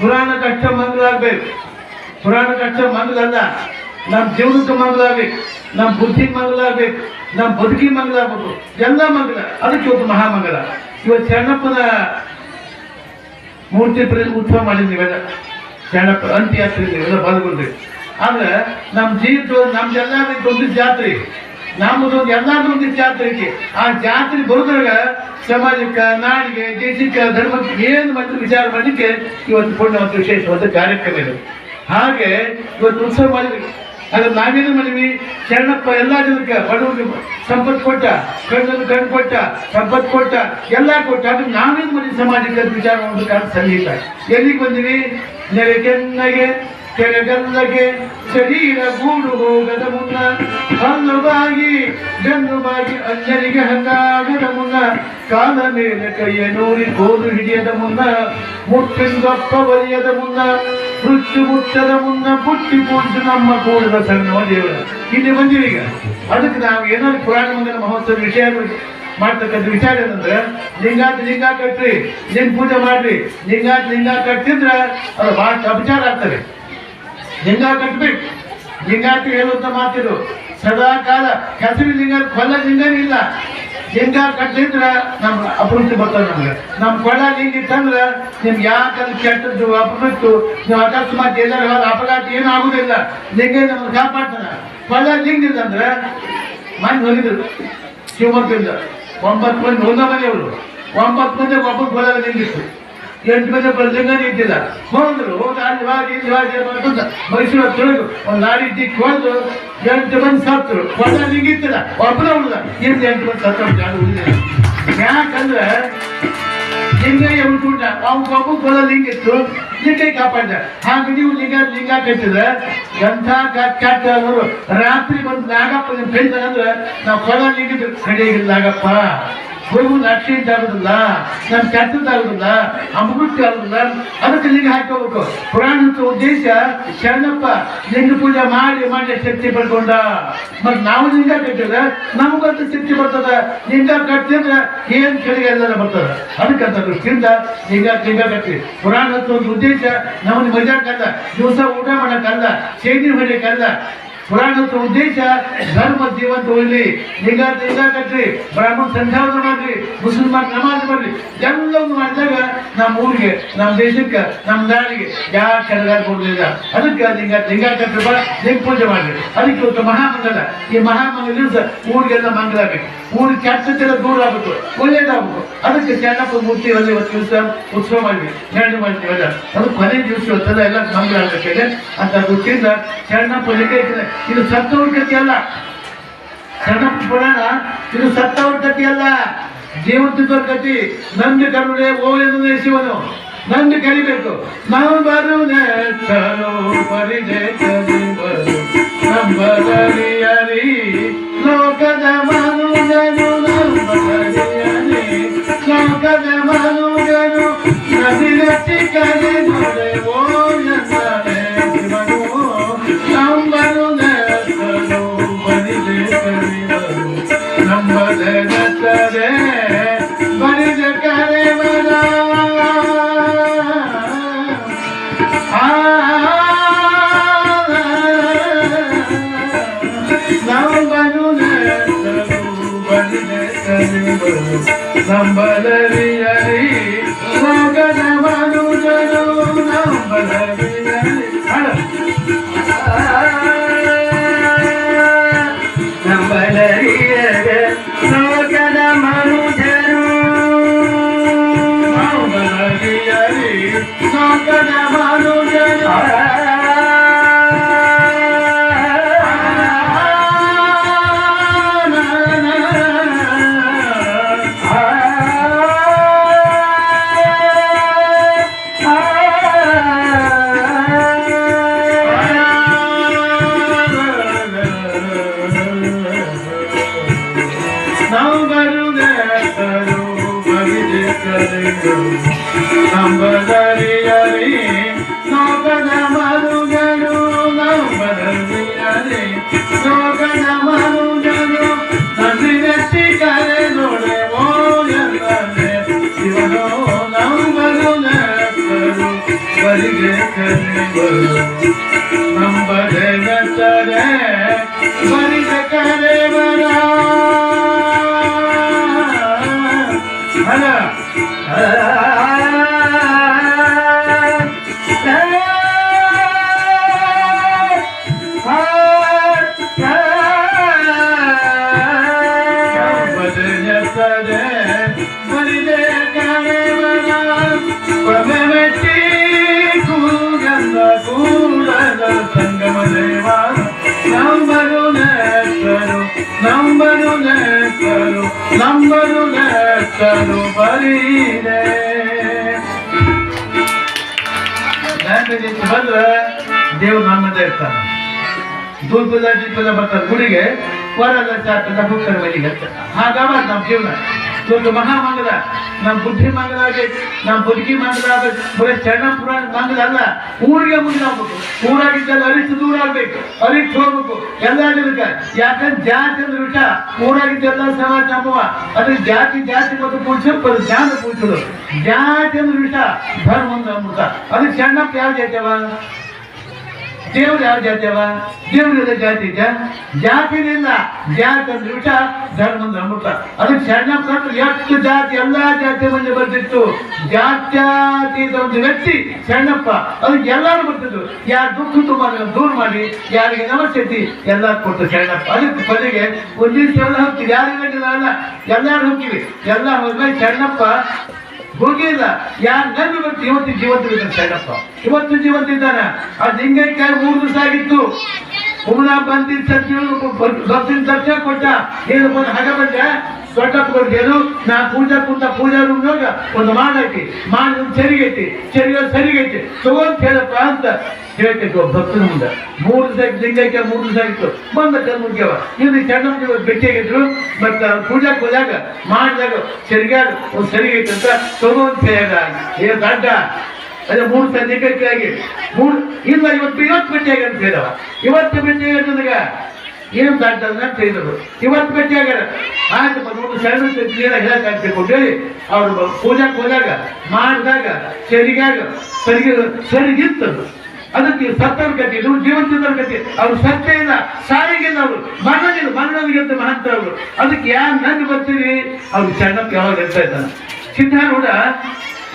ಪುರಾಣಕ್ಕೆ ಕಷ್ಟ ಮಂಗಲ ಆಗ್ಬೇಕು. ಪುರಾಣಕ್ಕೆ ಅಷ್ಟ ಮಂಗಲಲ್ಲ ನಮ್ಮ ಜೀವನಕ್ಕೆ ಮಂಗಲ ಆಗ್ಬೇಕು. ನಮ್ಮ ಬುದ್ಧಿ ಮಂಗಲ ಆಗ್ಬೇಕು. ನಮ್ಮ ಬದುಕಿ ಮಂಗಲ ಆಗ್ಬೇಕು. ಎಲ್ಲ ಮಂಗಲ, ಅದಕ್ಕೆ ಇವತ್ತು ಮಹಾಮಂಗಲ. ಇವತ್ತು ಚೆನ್ನಪ್ಪನ ಮೂರ್ತಿ ಪ್ರ, ಉತ್ಸವ ಮಾಡಿದ್ವಿ ಇವೆಲ್ಲ ಶರಣಪ್ಪ, ಅಂತ್ಯಾತ್ರಿ ಇವೆಲ್ಲ ಬದುಕೊಂಡ್ರಿ ಆದ್ರೆ ನಮ್ಮ ಜೀವಿತ ನಮ್ದೆಲ್ಲ ಒಂದು ಜಾತ್ರೆ. ನಮ್ಮದು ಎಲ್ಲರಿಗೊಂದು ಜಾತ್ರೆ ಐತಿ ಆ ಜಾತ್ರೆ ಬರೋದ್ರಾಗ ಸಮಾಜಕ್ಕೆ, ನಾಡಿಗೆ, ದೇಶಕ್ಕೆ, ಧರ್ಮಕ್ಕೆ ಏನು ಮತ್ತು ವಿಚಾರ ಮಾಡಲಿಕ್ಕೆ ಇವತ್ತು ಪುಣ್ಯ ಒಂದು ವಿಶೇಷವಾದ ಕಾರ್ಯಕ್ರಮ ಇದು. ಹಾಗೆ ಇವತ್ತು ಉತ್ಸವ ಮಾಡಿದ್ವಿ. ಅದ್ರ ನಾವೇನು ಮಾಡಿದ್ವಿ? ಶರಣಪ್ಪ ಎಲ್ಲ ಜನಕ್ಕೆ ಬಡವರಿಗೆ ಸಂಪತ್ತು ಕೊಟ್ಟ ಕಣ್ಣನ್ನು ಕಣ್ಣು ಕೊಟ್ಟ, ಸಂಪತ್ತು ಕೊಟ್ಟ, ಎಲ್ಲ ಕೊಟ್ಟ. ಅದು ನಾವೇನು ಮಾಡಿದ್ವಿ ಸಮಾಜಕ್ಕೆ ವಿಚಾರ ಮಾಡಬೇಕಾದ ಸಂಗೀತ ಎಲ್ಲಿಗೆ ಬಂದಿವಿ? ನೆರೆ ಕೆನ್ನಗೆ. ಕೆರೆಗಲ್ಲಗೆ ಶರೀರ ಗೂಡು ಹೋಗದ ಮುನ್ನ ಹಲ್ಲುಬಾಗಿ ಗನ್ನುಬಾಗಿ ಅಂಜನಿಗೆ ಹಂಗಾಗದ ಮುನ್ನ, ಕಾಲ ಮೇಲೆ ಕೈಯ ನೂರಿ ಕೋದು ಹಿಡಿಯದ ಮುನ್ನ, ಮುಟ್ಟಿಂದಪ್ಪ ಬರೆಯದ ಮುನ್ನ, ಮೃತ್ಯು ಮುಟ್ಟದ ಮುನ್ನ ಪುಟ್ಟಿ ಪೂಜೆ ನಮ್ಮ ಕೂಡದ ಸಣ್ಣ ದೇವರ ಇಲ್ಲಿ ಬಂದಿವಿ ಈಗ. ಅದಕ್ಕೆ ನಾವು ಏನಾದ್ರು ಪುರಾಣ ಮುಂದಿನ ಮಹೋತ್ಸವ ವಿಷಯ ಮಾಡ್ತಕ್ಕಂಥ ವಿಚಾರ ಏನಂದ್ರೆ ಲಿಂಗಾತ್ ಲಿಂಗ ಕಟ್ಟ್ರಿ ಲಿಂಗ ಪೂಜೆ ಮಾಡ್ರಿ ಲಿಂಗಾತ್ ಲಿಂಗ ಕಟ್ಟಿದ್ರೆ ಅದು ಬಹಳ ಅಪಚಾರ ಆಗ್ತದೆ. ಲಿಂಗ ಕಟ್ಬಿಟ್ಟು ಲಿಂಗಾಟ ಹೇಳುವಂತ ಮಾತಿದ್ರು ಸದಾ ಕಾಲ ಹೆಸರು ಲಿಂಗ ಕೊಲ್ಲ ಲಿಂಗನೇ ಇಲ್ಲ. ಲಿಂಗ ಕಟ್ಟಿದ್ರ ನಮ್ ಅಭಿವೃದ್ಧಿ ಬರ್ತದೆ ನಮ್ಗೆ. ನಮ್ ಕೊಳ್ಳ ಲಿಂಗ ಇತ್ತಂದ್ರ ನಿಮ್ಗೆ ಯಾಕಂದ್ರೆ ಕೆಟ್ಟದ್ದು ಅಪೃತ್ತು ನೀವು ಅಕಸ್ಮಾತ್ ಎಲ್ಲರ ಅಪಘಾತ ಏನು ಆಗುದಿಲ್ಲ. ಲಿಂಗ ನಮ್ಗೆ ಕಾಪಾಡ್ತಾನೆ. ಕೊಳ್ಳ ಲಿಂಗ ಇದ್ದಂದ್ರ ಮನೆ ಹೋಗಿದ್ರು ಶಿವಮೊಗ್ಗದಿಂದ. ಒಂಬತ್ತು ಮಂದಿ, ಒಂದ ಮನೆಯವರು. ಒಂಬತ್ತು ಮಂದಿ ಒಬ್ಬ ಕೊಳ ಲಿಂಗ ಇತ್ತು ಎಂಟು ಮಂದಿ ಬರ್ಲಿಂಗ ಇದ್ದಿಲ್ಲ. ಹೋದ್ರು ಇಲ್ಲಿ ಹೋಗಿ ಅಂತ ಮೈಸೂರು ತೊಳೆದು ಒಂದು ಲಾರಿ ದಿಕ್ಕಿ ಹೊಡೆದು ಎಂಟು ಮಂದಿ ಸತ್ತರು. ಕೊಳ್ಳ ನಿಂಗಿತ್ತಿಲ್ಲ ಒಬ್ಬನೇ ಉಳಿದ. ಇನ್ನು ಎಂಟು ಮಂದಿ ಸತ್ತ ಯಾರು ಉಳಿದಿಲ್ಲ. ಯಾಕಂದ್ರೆ, ಲಿಂಗಯ್ಯ ಉಂಟುಂಟ ಅವ್ನ ಒಬ್ಬ ಕೊಲ ಲಿಂಗ ಇತ್ತು ಲಿಂಗೈ ಕಾಪಾಡಿದ ಹಾಗೆ ನೀವು ಲಿಂಗ ಲಿಂಗ ಕಟ್ಟಿದ್ರೆ, ಎಂಥ ಕೆಟ್ಟ ರಾತ್ರಿ ಬಂದು ನಾಗಪ್ಪ ನಿಮ್ ಕೈದಂದ್ರೆ ನಾವು ಕೊಲ ಲಿಂಗಿದ್ದು ಕಡೆಗಿಲ್ಲ ನಾಗಪ್ಪ. ಹೋಗು ಆಕ್ಸಿಡೆಂಟ್ ಆಗುದಿಲ್ಲ ನಮ್ ಕೆಟ್ಟದ್ದಾಗುದಿಲ್ಲ ಅಮೃತ್ಯ ಆಗುದಿಲ್ಲ ಅದಕ್ಕೆ ಲಿಂಗ ಹಾಕೋಬೇಕು ಪುರಾಣದ ಉದ್ದೇಶ, ಶರಣಪ್ಪ ಲಿಂಗ ಪೂಜೆ ಮಾಡಿ ಮಾಡಿ ಶಕ್ತಿ ಪಡ್ಕೊಂಡ. ಮತ್ ನಾವು ಲಿಂಗ ಕಟ್ಟಿದ್ರೆ ನಮಗಂತ ಶಕ್ತಿ ಬರ್ತದ. ಲಿಂಗ ಕಟ್ಟಿದ್ರೆ ಏನ್ ಕೆಳಗೆ ಎಲ್ಲ ಬರ್ತದ. ಅದಕ್ಕಂತ ದೃಷ್ಟಿಯಿಂದ ಲಿಂಗ ಲಿಂಗ ಕಟ್ಟಿ. ಪುರಾಣದ ಒಂದು ಉದ್ದೇಶ, ನಮ್ಮನ್ನ ಮಜಾಕಲ್ಲ ದಿವಸ ಊಟ ಮಾಡಕ್ಕಲ್ಲ ಸೇದಿ ಹೊಡಿಯಕ್ಕಲ್ಲ ಪುರಾಣದ ಉದ್ದೇಶ ಧರ್ಮ ಜೀವಂತ ಉಳಿಲಿ ಲಿಂಗ ಕಟ್ಟ್ರಿ ಬ್ರಾಹ್ಮಣ ಸಂಧಾನ ಮಾಡ್ರಿ ಮುಸಲ್ಮಾನ್ ನಮಾಜ್ ಮಾಡ್ರಿ ಎಲ್ಲವನ್ನು ಮಾಡಿದಾಗ ನಮ್ಮ ಊರಿಗೆ, ನಮ್ಮ ದೇಶಕ್ಕೆ, ನಮ್ಮ ನಾಡಿಗೆ ಯಾವ ಕೆಳಗಾರ ಕೊಡಲಿಲ್ಲ ಅದಕ್ಕೆ ನಿಂಗ ಲಿಂಗ ಕಟ್ರಿ ಬಾ ಪೂಜೆ ಮಾಡ್ರಿ ಅದಕ್ಕೆ ಇವತ್ತು ಮಹಾಮಂಗಲ. ಈ ಮಹಾಮಂಗಲ ದಿವಸ ಊರಿಗೆಲ್ಲ ಮಂಗಲ ಬೇಕು ಊರು ಕೆಟ್ಟದೆಲ್ಲ ದೂರ ಆಗ್ಬೇಕು. ಒಳ್ಳೇದಾಗಬೇಕು. ಅದಕ್ಕೆ ಚೆನ್ನಪ್ಪ ಮೂರ್ತಿ ಎಲ್ಲ ಇವತ್ತು ದಿವಸ ಉತ್ಸವ ಮಾಡಿದ್ವಿ ಎರಡು ಮಾಡ್ತೀವಿ ಅಲ್ಲ ಅದು ಕೊನೆ ದಿವಸ ಇವತ್ತೆಲ್ಲ ಎಲ್ಲ ಮಂಗಲ ಆಗಬೇಕಿದೆ ಅಂತ ಗೊತ್ತಿಲ್ಲ ಚೆನ್ನಪ್ಪ ಲಿಂಗ ಇಟ್ಟಿದೆ ಇದು ಸತ್ತವ್ರ ಕಥೆ ಅಲ್ಲ. ಸಣ್ಣ ಪುರಾಣ ಇದು ಸತ್ತವ್ರ ಕಥೆ ಅಲ್ಲ. ಜೀವಂತಿದ್ದವ್ರ ಕಥೆ ನಂದು ಕರುಣೆ ಓಲೆಂದು ಶಿವನು. ನಂದು ಕರಿಬೇಕು ನಾವು ಬರು. ಕಲಿಬರು ನಂಬರಿಯರಿ ಲೋಕದ ಮನುಜನು సంబలరి హరి నాగన మనుజను సంబలరి. ನಂಬದರಿಯರಿ ಲೋಕದ ಮರುಜನು ನಂಬದರಿಯರಿ ಲೋಕದ ಮರುಜನು ನದಿರಟ್ಟಿ ಕರೆ ನೋಡೆ ಓ ಎಲ್ಲದೆ ಶಿವನು ನಂಬರುದೇತರು ಬರಿಗೆ ಕರೆವರು ನಂಬದೆ ಸಂಗಮ ದೇವ ನಂಬರು ನೆಟ್ಟರು ಬರೀರೆ ಬಂದ್ರೆ ದೇವ್ರು ನಮ್ಮದೇ ಇರ್ತಾನೆ. ದುರ್ಗದ ದೀಪದ ಬರ್ತಾರೆ ಗುಡಿಗೆ ವರದ ಬಲಿಗೆ ಹತ್ತಾನೆ. ಹಾಗಾವಾಗ ನಮ್ಮ ಜೀವನ ಒಂದು ಮಹಾಮಂಗಲ ನಮ್ಮ ಬುದ್ಧಿ ಮಂಗಲ ನಮ್ಮ ಬದುಕಿ ಮಂಗಲ ಆಗೈತಿ ಬರೀ ಚರಣ ಪುರಾಣ ಮಂಗಲ ಊರಿಗೆ ಮುಂದೆ ಆಗ್ಬೇಕು ಊರಾಗಿದ್ದಲ್ಲ ದೂರ ಆಗ್ಬೇಕು ಅರಿಷ್ಟು ಹೋಗ್ಬೇಕು ಎಲ್ಲ ಆಗಿರ್ಬೇಕು ಯಾಕಂದ್ರೆ ಜಾತಿ ಅಂದ್ರೆ ವಿಷ ಊರಾಗಿದ್ದೆಲ್ಲ ಸಮಾಜ ಜಾತಿ ಜಾತಿ ಮತ್ತು ಪುರುಷ ಜ್ಞಾನ ಪುರುಷರು ಜಾತಿ ಅಂದ್ರೆ ವಿಷ ಧರ್ಮ ಅಂದ್ರೆ ಅಮೃತ ಅದಕ್ಕೆ ಸಣ್ಣಪ್ಪ ಯಾವ ಜಾತಿಯವ ದೇವ್ರು ಯಾವ ಜಾತಿ ಅವ? ದೇವ್ರ ಜಾತಿ ಇದೆ ಜಾತಿನಿಲ್ಲ ಜಾತಿ ಅಂದ್ರೆ ವಿಷ, ಧರ್ಮ ಅಂದ್ರೆ ಅಮೃತ. ಅದಕ್ಕೆ ಕೊಟ್ಟು ಎಷ್ಟು ಜಾತಿ, ಎಲ್ಲಾ ಜಾತಿ ಮಂದಿ ಬರ್ತಿತ್ತು. ಜಾತ್ಯಾತಿ ಒಂದು ವ್ಯಕ್ತಿ ಸಣ್ಣಪ್ಪ ಅದಕ್ಕೆ ಎಲ್ಲಾರು ಬರ್ತಿದ್ರು. ಯಾರು ದುಃಖ ತುಂಬ ದೂರ ಮಾಡಿ, ಯಾರಿಗೆ ನಮಸ್ತೆ ಎಲ್ಲ ಕೊಟ್ಟು ಸಣ್ಣಪ್ಪ ಅದಕ್ಕೆ ಬದಲಿಗೆ ಒಂದಿಷ್ಟು ಎಲ್ಲ ಹೋಗ್ತೀವಿ. ಯಾರಿಗೆ ಎಲ್ಲರೂ ಹೋಗ್ತೀವಿ. ಎಲ್ಲ ಹೋದ್ಮೇಲೆ ಸಣ್ಣಪ್ಪ ಹೋಗಿಲ್ಲ ಯಾರು ನನ್ನ ಇವತ್ತು ಇವತ್ತು ಜೀವಂತ ಸೈಡಪ್ಪ ಇವತ್ತು ಜೀವಂತ ಇದ್ದಾನೆ ಆ ಲಿಂಗೈಕಾಯಿ ಮೂರು ದಿವಸ ಆಗಿತ್ತು. ಪುನಃ ಬಂದಿದ್ದ ಸತ್ಯ ಸತ್ಯ ಕೊಟ್ಟ. ಏನು ಬಂದು ಹಾಗೆ ಬಂದ ದೊಡ್ಡಪ್ಪ ನಾನು ಪೂಜಾ ಕುಂತ ಪೂಜಾ ಹೋಗ ಒಂದು ಮಾಡೈತಿ ಮಾಡಿ ಸರಿಗೈತಿ. ಸರಿಯೋ ಸರಿಗೈತಿ. ತಗೊಂಡ್ ಹೇಳಪ್ಪ ಅಂತ ಹೇಳ್ತಿದ್ವು ಭಕ್ತನ ಮುಂದೆ. ಮೂರು ದಿವಸ ಲಿಂಗೈಕ್ಯ ಮೂರು ದಿವಸ ಆಯ್ತು. ಬಂದ ಕಲ್ಮುಗ್ಯವ ಇನ್ನು ಸಣ್ಣ ಭೇಟಿಯಾಗಿದ್ರು ಮತ್ತ ಪೂಜಾಕ್ ಹೋದಾಗ ಮಾಡಿದಾಗ ಸರಿಗಾದ ಒಂದು ಸರಿಗೈತೆ ಅಂತ ತಗೊಂಡ್ ಹೇಳ ಏ ದಡ್ಡ, ಅದೇ ಮೂರು ಸಂಜೆ ಆಗಿ ಮೂರು ಇಲ್ಲ ಇವತ್ತು ಇವತ್ತು ಭೇಟಿಯಾಗಿ ಅಂತ ಹೇಳವ ಇವತ್ತು ಭೇಟಿಯಾಗಿ ನನಗ. ಏನು ಅಂತ ಹೇಳಿದ್ರು. ಇವತ್ತು ಭೇಟಿಯಾಗ್ಯಾರ ಆಯ್ತು ಒಂದು ಸಣ್ಣ ಕ್ಲಿಯರ್ ಹೇಳಕ್ ಕೊಡಿ ಅವರು ಪೂಜಾಕ್ ಹೋದಾಗ, ಮಾಡಿದಾಗ ಸರಿಗಾಗ ಸರಿಗೆ ಸರಿಗಿತ್ತದು ಅದಕ್ಕೆ ಸತ್ತರ ಗತಿ ಇದು ಜೀವಂತಿದ್ದರ ಗತಿ. ಅವ್ರು ಸತ್ಯ ಇಲ್ಲ ಅವರು. ಮರಣಗಿಲ್ಲ ಅಂತ ಮಹಂತ ಅವರು ಅದಕ್ಕೆ ಯಾರು ನಂಗೆ ಬರ್ತೀರಿ? ಅವ್ರು ಸಣ್ಣಕ್ಕೆ ಯಾವಾಗ ಇರ್ತಾ ಇದ್ದಾನೆ. ಸಿದ್ಧಾರೂಢ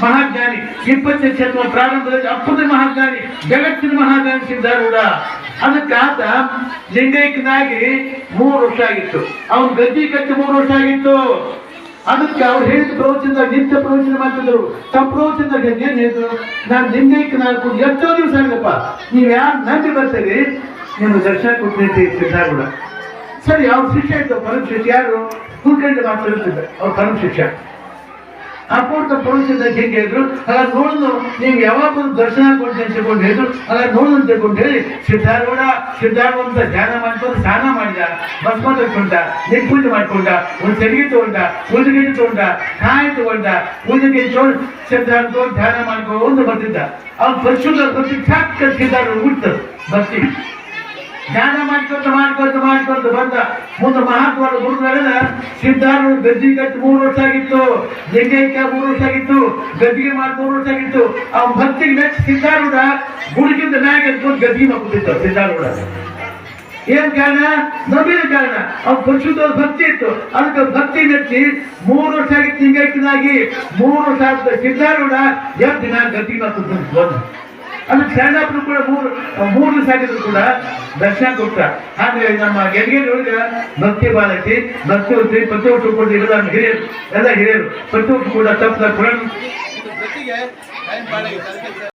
ಮಹಾಜ್ಞಾನಿ. ಇಪ್ಪತ್ತನೇ ಶತಮಾನ ಪ್ರಾರಂಭದಲ್ಲಿ ಅಪ್ಪದ ಮಹಾಜ್ಞಾನಿ, ಜಗತ್ತಿನ ಮಹಾಜ್ಞಾನಿ ಸಿದ್ಧಾರೂಢ. ಅದಕ್ಕೆ ಆತ ಲಿಂಗೈಕ್ಯನಾಗಿ ಮೂರು ವರ್ಷ ಆಗಿತ್ತು. ಅವನ ಗದ್ದಿ ಕಟ್ಟಿ ಮೂರು ವರ್ಷ ಆಗಿತ್ತು. ಅದಕ್ಕೆ ಅವ್ರು ಹೇಳಿದ ಪ್ರವಚನ ನಿತ್ಯ ಪ್ರವಚನ ಮಾಡ್ತಿದ್ರು. ತಮ್ಮ ಪ್ರವಚನ ಏನ್ ಹೇಳಿದ್ರು? ನಾನು ಲಿಂಗೈಕ್ಯ ನಾಲ್ಕು ಎಷ್ಟೋ ದಿವಸ ಆಗಿದಪ್ಪ ನೀವು ಯಾರು ನಂಬಿ ಬರ್ತೀರಿ? ನಿಮ್ಮ ದರ್ಶನ ಕೊಟ್ಟಿರ್ತೀವಿ ಸಿದ್ಧಾರೂಢ. ಸರಿ, ಅವ್ರ ಶಿಷ್ಯ ಇತ್ತು ಪರಮ ಶಿಷ್ಯ ಯಾರು ಕುಲ್ಕಂಡು ಮಾತಾಡ್ತಿದ್ದೆ ಅವ್ರ ಪರಮ ಶಿಷ್ಯ ಅಪೂರ್ತ ಪ್ರವಚನದಾಗ ಹೇಗೆ ಹೇಳಿದ್ರು ಹಾಗಾದ್ರೆ ನೋಡಿದ್ರು ನೀವು ಯಾವಾಗ ದರ್ಶನ ಕೊಡ್ತೀನಿ ತಿಳ್ಕೊಂಡು ಹೇಳಿದ್ರು. ಹಾಗಾದ್ರೆ ನೋಡು ಅಂತ ತಿಳ್ಕೊಂಡು ಹೇಳಿ, ಸಿದ್ಧಾರೂಢ ಸಿದ್ಧಾರೂಢ ಧ್ಯಾನ ಮಾಡ್ಕೊಂಡು ಸ್ನಾನ ಮಾಡಿದ ಭಸ್ಮ ತಗೊಂಡ ಪೂಜೆ ಮಾಡ್ಕೊಂಡ, ಒಂದು ತೆರಿಗೆ ತಗೊಂಡ ಉಳಿಗೆ ತಗೊಂಡ, ಕಾಯಿ ತಗೊಂಡ ಪೂಜೆಗೆ ತಗೊಂಡು ಸಿದ್ಧಾರ್ಥ ತಗೊಂಡು ಧ್ಯಾನ ಮಾಡ್ಕೊಂಡು ಬರ್ತಿದ್ದ. ಅವ್ನು ಪರಿಶುದ್ಧ ಬರ್ತಿ ಚಾಕ್ ಸಿದ್ಧಾರೂಢ ಬಿಡ್ತದೆ ಬರ್ತಿ ಧ್ಯಾನ ಮಾಡ್ಕೊಂತ ಮಾಡ್ಕೊಂತ ಮಾಡ್ಕೊಂತ ಬಂದ. ಮುಂದೆ ಮಹಾತ್ಮ ಗುರುಗಳಿಂದ ಸಿದ್ಧಾರು ಗದ್ದಿ ಕಟ್ಟಿ ಮೂರು ವರ್ಷ ಆಗಿತ್ತು, ಲಿಂಗೈಕ್ಯ ಮೂರು ವರ್ಷ ಆಗಿತ್ತು, ಗದ್ದಿಗೆ ಮಾಡಿ ಮೂರು ವರ್ಷ ಆಗಿತ್ತು. ಅವ್ನ ಭಕ್ತಿಗೆ ಮೆಚ್ಚ ಸಿದ್ಧಾರೂಢ ಗುಡಿಗಿಂತ ಮ್ಯಾಗ ಎತ್ಕೊಂಡು ಗದ್ದಿಗೆ ಮಾಡ್ಕೊತಿದ್ದ ಸಿದ್ಧಾರೂಢ. ಏನ್ ಕಾರಣ? ನವೀನ ಕಾರಣ. ಅವ್ನ ಪರಿಶುದ್ಧ ಭಕ್ತಿ ಇತ್ತು. ಅದಕ್ಕೆ ಭಕ್ತಿ ಮೆಚ್ಚಿ ಮೂರು ವರ್ಷ ಆಗಿತ್ತು ಲಿಂಗೈಕ್ಯನಾಗಿ. ಮೂರು ವರ್ಷ ಆಗ್ತದೆ ಸಿದ್ಧಾರೂಢ ಎರಡು ದಿನ ಗದ್ದಿಗೆ ಮಾಡ್ಕೊತ ಅದಕ್ಕೆ ಶರಣಪ್ಪನು ಕೂಡ ಮೂರು ಮೂರು ದಿವಸ ಆಗಿದ್ರು ಕೂಡ ದರ್ಶನ ಕೊಟ್ಟ. ಹಾಗೆ ನಮ್ಮ ಗೆಲ್ಗೆರೆ ಹೋಗಿ ಭಕ್ತಿ ಬಾಲಕಿ ಭಕ್ತಿ ಪ್ರತಿ ಒಟ್ಟು ಕೂಡ ಎಲ್ಲ ಹಿರಿಯರು ಎಲ್ಲ ಹಿರಿಯರು. ಪ್ರತಿ ಒಟ್ಟು ಕೂಡ ಪುರಾಣ.